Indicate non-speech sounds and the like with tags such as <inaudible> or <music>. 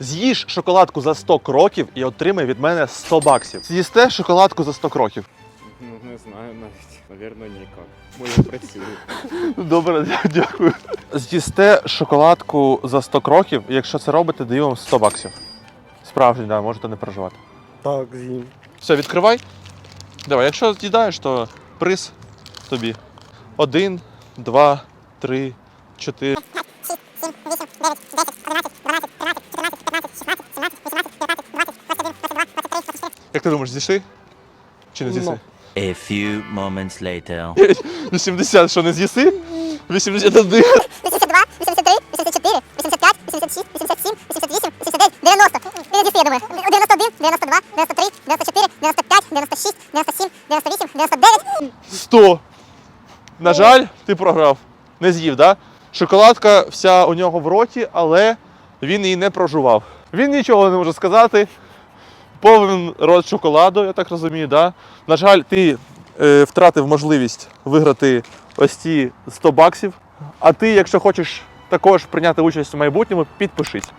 З'їж шоколадку за 100 кроків і отримай від мене 100 баксів. З'їсте шоколадку за 100 кроків. Ну, не знаю навіть. Навірно, ніяк. Бо я працюю. <laughs> Добре, <laughs> дякую. З'їсте шоколадку за 100 кроків, і якщо це робите, даю вам 100 баксів. Справжній, да, можете не переживати. Так, з'їм. Все, відкривай. Давай, якщо з'їдаєш, то приз тобі. Один, два, три, чотири. Як ти думаєш, з'їси? Чи не з'їси? A few moments later. <laughs> 80, що не з'їси? 81. 82, 83, 84, 85, 86, 87, 88, 89, 90. Він дійсно, я думаю. 91, 92, 93, 94, 95, 96, 97, 98, 99. 100. На жаль, ти програв. Не з'їв, да? Шоколадка вся у нього в роті, але він її не прожував. Він нічого не може сказати. Повен рот шоколаду, я так розумію, да? На жаль, ти е, втратив можливість виграти ось ці 100 баксів. А ти, якщо хочеш також прийняти участь у майбутньому, підпишись.